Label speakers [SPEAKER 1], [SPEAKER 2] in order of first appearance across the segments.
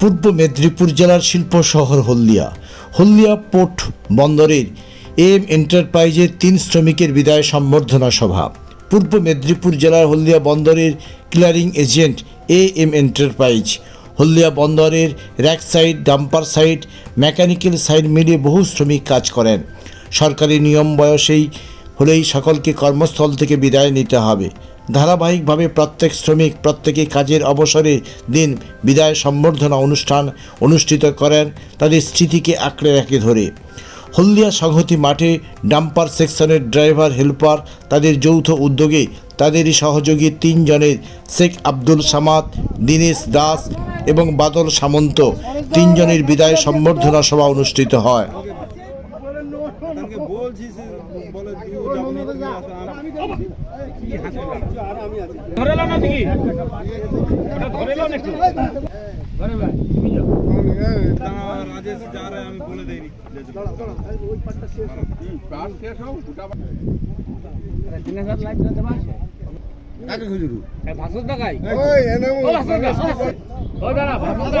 [SPEAKER 1] পূর্ব মেদিনীপুর জেলার শিল্প শহর হলদিয়া। হলদিয়া পোর্ট বন্দরের এম এন্টারপ্রাইজের তিন শ্রমিকের বিদায় সম্বর্ধনা সভা। পূর্ব মেদিনীপুর জেলার হলদিয়া বন্দরের clearing agent A M enterprise. Haldia বন্দরের rack side, dumper side, mechanical side মিলিয়ে বহু শ্রমিক কাজ করেন। সরকারি নিয়ম বয়সেই হলেই সকলকে কর্মস্থল থেকে বিদায় নিতে হবে। ধারাবাহিকভাবে প্রত্যেক শ্রমিক প্রত্যেকে কাজের অবসরে দিন বিদায় সম্বর্ধনা অনুষ্ঠান অনুষ্ঠিত করেন তাদের স্মৃতিকে আঁকড়ে রাখে ধরে। হলদিয়া সংহতি মাঠে ডাম্পার সেকশনের ড্রাইভার, হেল্পার, তাদের যৌথ উদ্যোগে তাদেরই সহযোগী তিনজনের শেখ আব্দুল সামাদ, দীনেশ দাস এবং বাদল সামন্ত তিনজনের বিদায় সম্বর্ধনা সভা অনুষ্ঠিত হয়।
[SPEAKER 2] তাকে বলছি বলে দু কি হাসি
[SPEAKER 3] ধরে না দেখি ধরে না একটু? ধরে ভাই তুমি যাও।
[SPEAKER 2] রাজেশ যা রে আমি বলে দেইনি
[SPEAKER 3] তিন হাজার লাইট দিতে
[SPEAKER 2] কাকে খুঁজুরু?
[SPEAKER 3] ভাসুর দেখাই।
[SPEAKER 2] ওই এনে
[SPEAKER 3] ও ভাসুর দা ও দাঁড়া ভাসুর দা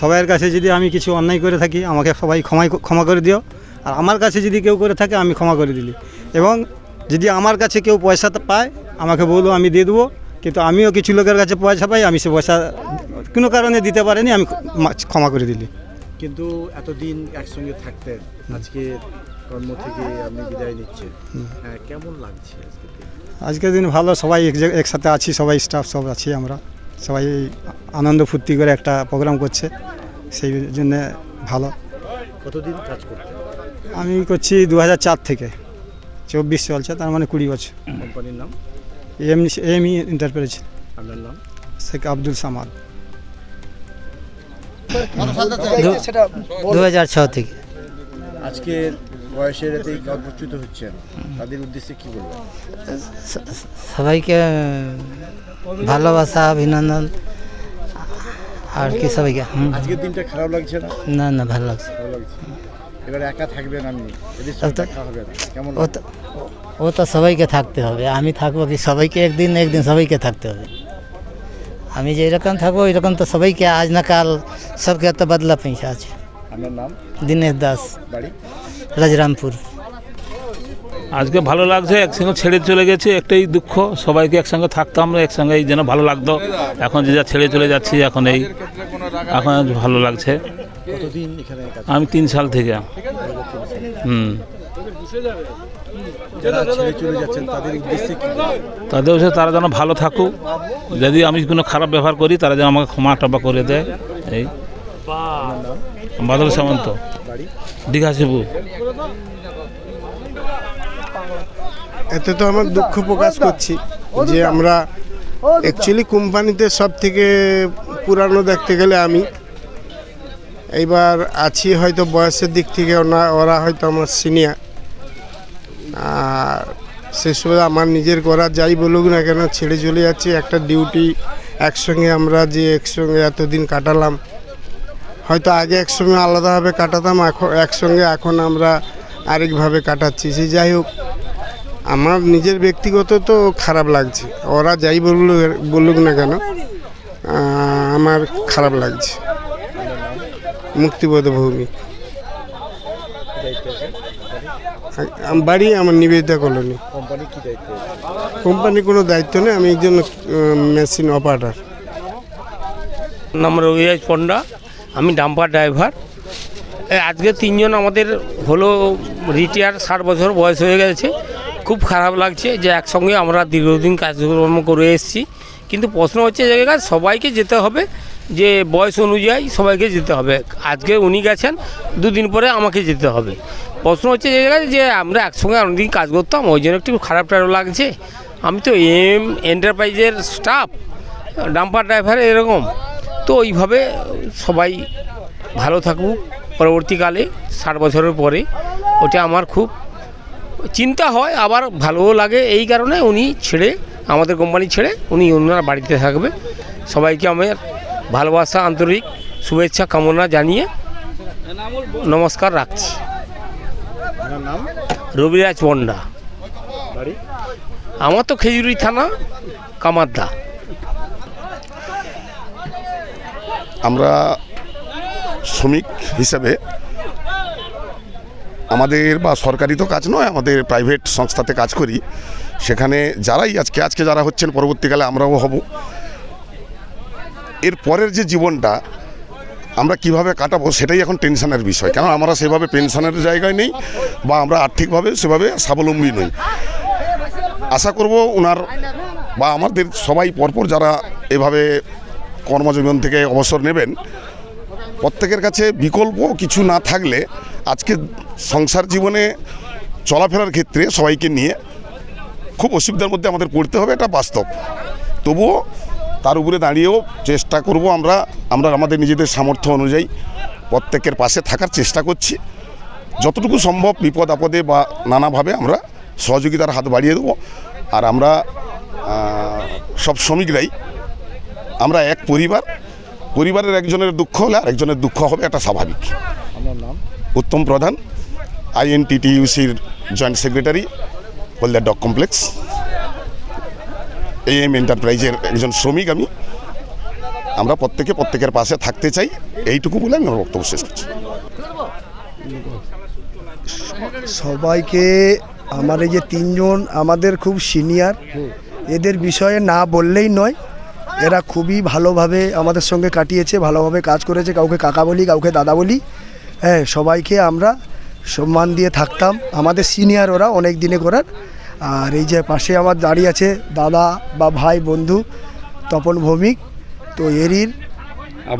[SPEAKER 4] সবাইয়ের কাছে যদি আমি কিছু অন্যায় করে থাকি আমাকে সবাই ক্ষমাই ক্ষমা করে দিও। আর আমার কাছে যদি কেউ করে থাকে আমি ক্ষমা করে দিলি। এবং যদি আমার কাছে কেউ পয়সা পায় আমাকে বলব আমি দিয়ে দেবো। কিন্তু আমিও কিছু লোকের কাছে পয়সা পাই আমি সে পয়সা কোনো কারণে দিতে পারিনি আমি ক্ষমা করে দিলি।
[SPEAKER 5] কিন্তু এতদিন একসঙ্গে থাকতেন আজকে কর্ম থেকে আপনি বিদায় নিচ্ছেন। হ্যাঁ, কেমন লাগছে আজকে দিন?
[SPEAKER 4] আজকের দিন ভালো সবাই একসাথে আছি সবাই স্টাফ সব আছি আমরা। সবাই আনন্দ ফুর্তি করে একটা প্রোগ্রাম করছে সেই জন্যে ভালো।
[SPEAKER 5] কতদিন কাজ করতেন
[SPEAKER 4] আমি করছি দু চার থেকে চব্বিশ চলছে তার মানে কুড়ি বছর।
[SPEAKER 5] কোম্পানির নাম?
[SPEAKER 4] এম এমই ইন্টারপ্রাইজ
[SPEAKER 5] আপনার নাম?
[SPEAKER 4] শেখ আব্দুল সামাদ।
[SPEAKER 6] দু হাজার ছ থেকে।
[SPEAKER 5] আজকে বয়সের এতে কর্মচ্যুত হচ্ছেন তাদের উদ্দেশ্যে কি বলবেন?
[SPEAKER 6] সবাইকে ভালোবাসা অভিনন্দন আর কি সবাইকে?
[SPEAKER 5] আজকের দিনটা খারাপ লাগছে না?
[SPEAKER 6] না না ভালো লাগছে।
[SPEAKER 5] ভালো লাগছে। এবার একা থাকবেন আপনি কেমন
[SPEAKER 6] ও তো সবাইকে থাকতে হবে। আমি থাকব কি সবাইকে একদিন একদিন সবাইকে থাকতে হবে। আমি যেরকম থাকব এরকম তো সবাইকে। আজ না কাল সবকে তো বদলা পৌঁছা আছে
[SPEAKER 5] আপনার নাম?
[SPEAKER 6] দীনেশ দাস।
[SPEAKER 5] বাড়ি?
[SPEAKER 6] রাজরামপুর।
[SPEAKER 3] আজকে ভালো লাগছে একসঙ্গে ছেড়ে চলে গেছে একটাই দুঃখ সবাইকে একসঙ্গে থাকতাম একসঙ্গে এই যেন ভালো লাগতো। এখন যে যা ছেড়ে চলে যাচ্ছি এখন এই এখন ভালো লাগছে। আমি তিন সাল থেকে। হুম।
[SPEAKER 5] তাদের
[SPEAKER 3] হচ্ছে তারা যেন ভালো থাকুক। যদি আমি কোনো খারাপ ব্যবহার করি তারা যেন আমাকে ক্ষমা টমা করে দেয়। এই। বাদল সামন্ত। দীঘা শিবু
[SPEAKER 7] এতে তো আমার দুঃখ প্রকাশ করছি যে আমরা অ্যাকচুয়ালি কোম্পানিতে সব থেকে পুরানো দেখতে গেলে আমি। এইবার আছি হয়তো বয়সের দিক থেকে ওরা হয়তো আমার সিনিয়র আর সেসবে আমার নিজের করা যাই বলুক না কেন ছেড়ে চলে যাচ্ছি। একটা ডিউটি একসঙ্গে আমরা যে একসঙ্গে এতদিন কাটালাম হয়তো আগে একসঙ্গে আলাদাভাবে কাটাতাম এখন একসঙ্গে এখন আমরা আরেকভাবে কাটাচ্ছি। সে যাই হোক আমার নিজের ব্যক্তিগত তো খারাপ লাগছে। ওরা যাই বলুক বলুক না কেন আমার খারাপ লাগছে। মুক্তিবোধ ভৌমিক। বাড়ি আমার নিবেদিতা কলোনি।
[SPEAKER 5] কোম্পানি
[SPEAKER 7] কোম্পানি কোনো দায়িত্ব নেই আমি একজন মেশিন অপারেটার
[SPEAKER 8] নাম রবিরাজ পণ্ডা। আমি ডাম্পার ড্রাইভার। আজকে তিনজন আমাদের হলো রিটায়ার ষাট বছর বয়স হয়ে গেছে। খুব খারাপ লাগছে যে একসঙ্গে আমরা দীর্ঘদিন কাজকর্ম করে এসেছি। কিন্তু প্রশ্ন হচ্ছে যে জায়গায় সবাইকে যেতে হবে যে বয়স অনুযায়ী সবাইকে যেতে হবে। আজকে উনি গেছেন, দুদিন পরে আমাকে যেতে হবে। প্রশ্ন হচ্ছে জায়গায় যে আমরা একসঙ্গে অনেকদিন কাজ করতাম, ওই জন্য একটু খারাপ টারাপ লাগছে। আমি তো এম এন্টারপ্রাইজের স্টাফ, ডাম্পার ড্রাইভার এরকম। তো ওইভাবে সবাই ভালো থাকুক। পরবর্তীকালে ষাট বছরের পরে ওটা আমার খুব চিন্তা হয় আবার ভালোও লাগে। এই কারণে উনি ছেড়ে আমাদের কোম্পানি ছেড়ে উনি ওনার বাড়িতে থাকবে। সবাইকে আমার ভালোবাসা আন্তরিক শুভেচ্ছা কামনা জানিয়ে নমস্কার রাখছি।
[SPEAKER 5] নাম?
[SPEAKER 8] রবিরাজ পণ্ডা আমার তো খেজুরি থানা কামারদা।
[SPEAKER 9] আমরা শ্রমিক হিসেবে আমাদের বা সরকারি তো কাজ নয়, আমাদের প্রাইভেট সংস্থাতে কাজ করি। সেখানে যারাই আজকে আজকে যারা হচ্ছেন, পরবর্তীকালে আমরাও হব। এর পরের যে জীবনটা আমরা কীভাবে কাটাবো সেটাই এখন টেনশনের বিষয়। কেন আমরা সেভাবে পেনশনের জায়গায় নেই বা আমরা আর্থিকভাবে সেভাবে স্বাবলম্বী নই। আশা করব ওনার বা আমাদের সবাই পরপর যারা এভাবে কর্মজীবন থেকে অবসর নেবেন, প্রত্যেকের কাছে বিকল্প কিছু না থাকলে আজকে সংসার জীবনে চলাফেরার ক্ষেত্রে সবাইকে নিয়ে খুব অসুবিধার মধ্যে আমাদের পড়তে হবে, এটা বাস্তব। তবুও তার উপরে দাঁড়িয়েও চেষ্টা করব আমরা আমরা আমাদের নিজেদের সামর্থ্য অনুযায়ী প্রত্যেকের পাশে থাকার চেষ্টা করছি। যতটুকু সম্ভব বিপদ আপদে বা নানাভাবে আমরা সহযোগিতার হাত বাড়িয়ে দেবো। আর আমরা সব শ্রমিকরাই আমরা এক পরিবার পরিবারের একজনের দুঃখ হলে আর একজনের দুঃখ হবে এটা স্বাভাবিক।
[SPEAKER 5] আপনার নাম?
[SPEAKER 9] Uttam Pradhan আইএনটিটিইউসির joint secretary Haldia dock complex. A M এন্টারপ্রাইজের একজন শ্রমিক আমি। আমরা প্রত্যেকে প্রত্যেকের পাশে থাকতে চাই এইটুকু বলে আমি আমার বক্তব্য শেষ করছি।
[SPEAKER 10] সবাইকে আমার এই যে তিনজন আমাদের খুব সিনিয়র এদের বিষয়ে না বললেই নয় এরা খুবই ভালোভাবে আমাদের সঙ্গে কাটিয়েছে ভালোভাবে কাজ করেছে কাউকে কাকা বলি কাউকে দাদা বলি। হ্যাঁ সবাইকে আমরা সম্মান দিয়ে থাকতাম। আমাদের সিনিয়র ওরা অনেক দিনে করার। আর এই যে পাশে আমার দাঁড়িয়ে আছে দাদা বা ভাই বন্ধু তপন ভৌমিক তো এরির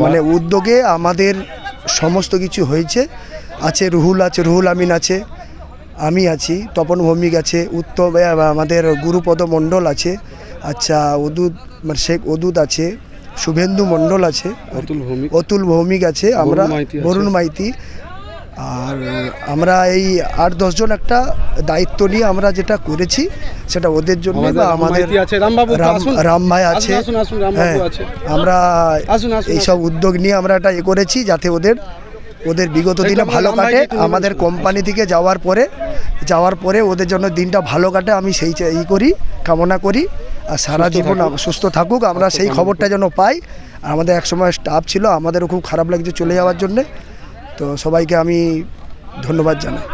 [SPEAKER 10] মানে উদ্যোগে আমাদের সমস্ত কিছু হয়েছে। আছে রুহুল আছে রুহুল আমিন আছে আমি আছি তপন ভৌমিক আছে উত্তম আমাদের গুরুপদ মণ্ডল আছে। আচ্ছা অদুত মানে শেখ অদুত আছে শুভেন্দু মণ্ডল আছে
[SPEAKER 11] অতুল ভৌমিক।
[SPEAKER 10] আছে আমরা বরুণ মাইতি। আর আমরা এই আট দশজন একটা দায়িত্ব নিয়ে আমরা যেটা করেছি সেটা ওদের জন্য বা
[SPEAKER 11] রাম
[SPEAKER 10] আমাদের রাম ভাই আছে। হ্যাঁ আমরা এইসব উদ্যোগ নিয়ে আমরা এটা এ করেছি যাতে ওদের ওদের বিগত দিনে ভালো কাটে। আমাদের কোম্পানি থেকে যাওয়ার পরে যাওয়ার পরে ওদের জন্য দিনটা ভালো কাটে আমি সেই ই করি কামনা করি। সারা জীবন আম- সুস্থ থাকুক আমরা সেই খবরটা যেন পাই আর আমাদের একসময় স্টাফ ছিল আমাদেরও খুব খারাপ লাগছে চলে যাওয়ার জন্যে তো সবাইকে আমি ধন্যবাদ জানাই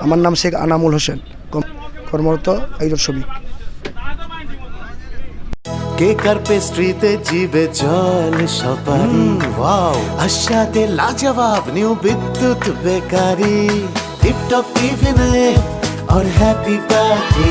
[SPEAKER 10] আমার নাম শেখ আনামুল হোসেন কম- কর্মরত একজন শ্রমিক
[SPEAKER 12] কেকার পেস্ট্রিতে জিবে জল সপারি ওয়াও আশাতে লাজবাব নিউ বিদ্যুৎ বেকারি টিপটপ টিফিনে और हैप्पी पार्टी